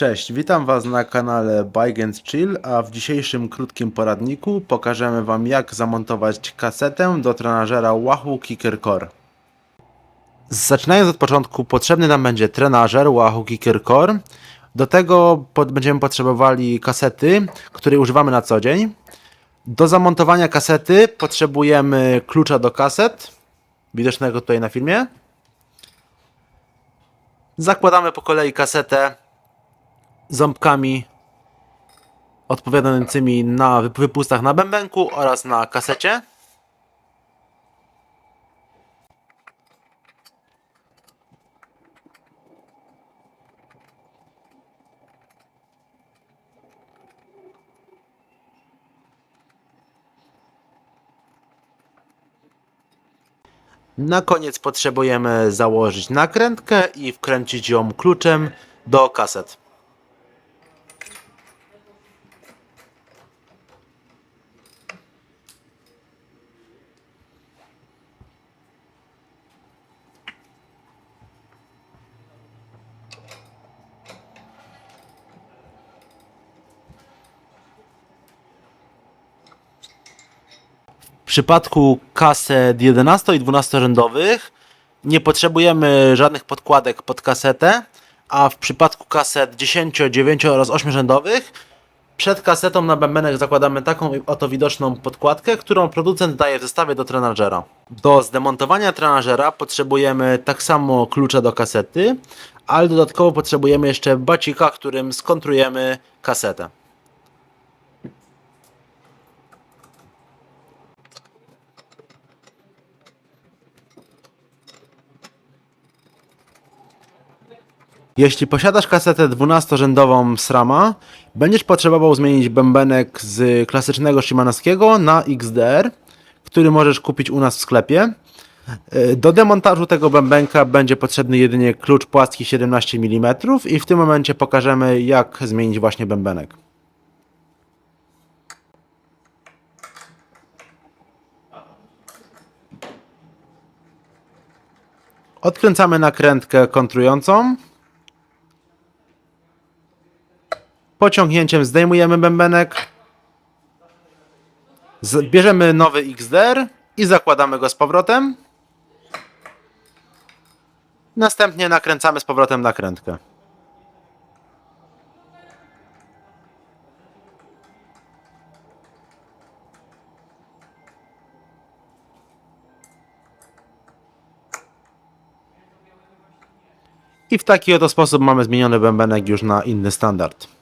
Cześć, witam Was na kanale Bike and Chill, a w dzisiejszym krótkim poradniku pokażemy Wam jak zamontować kasetę do trenażera Wahoo Kicker Core. Zaczynając od początku, potrzebny nam będzie trenażer Wahoo Kicker Core. Do tego będziemy potrzebowali kasety, której używamy na co dzień. Do zamontowania kasety potrzebujemy klucza do kaset, widocznego tutaj na filmie. Zakładamy po kolei kasetę ząbkami odpowiadającymi na wyp- wypustach na bębenku oraz na kasecie. Na koniec potrzebujemy założyć nakrętkę i wkręcić ją kluczem do kaset. W przypadku kaset 11 i 12 rzędowych nie potrzebujemy żadnych podkładek pod kasetę, a w przypadku kaset 10, 9 oraz 8 rzędowych przed kasetą na bębenek zakładamy taką oto widoczną podkładkę, którą producent daje w zestawie do trenażera. Do zdemontowania trenażera potrzebujemy tak samo klucza do kasety, ale dodatkowo potrzebujemy jeszcze bacika, którym skontrujemy kasetę. Jeśli posiadasz kasetę 12-rzędową SRAMA, będziesz potrzebował zmienić bębenek z klasycznego Shimanowskiego na XDR, który możesz kupić u nas w sklepie. Yy, Do demontażu tego bębenka będzie potrzebny jedynie klucz płaski 17 mm i w tym momencie pokażemy jak zmienić właśnie bębenek. Odkręcamy nakrętkę kontrującą. Pociągnięciem zdejmujemy bębenek. Bierzemy nowy XDR i zakładamy go z powrotem. Następnie nakręcamy z powrotem nakrętkę. I w taki oto sposób mamy zmieniony bębenek już na inny standard.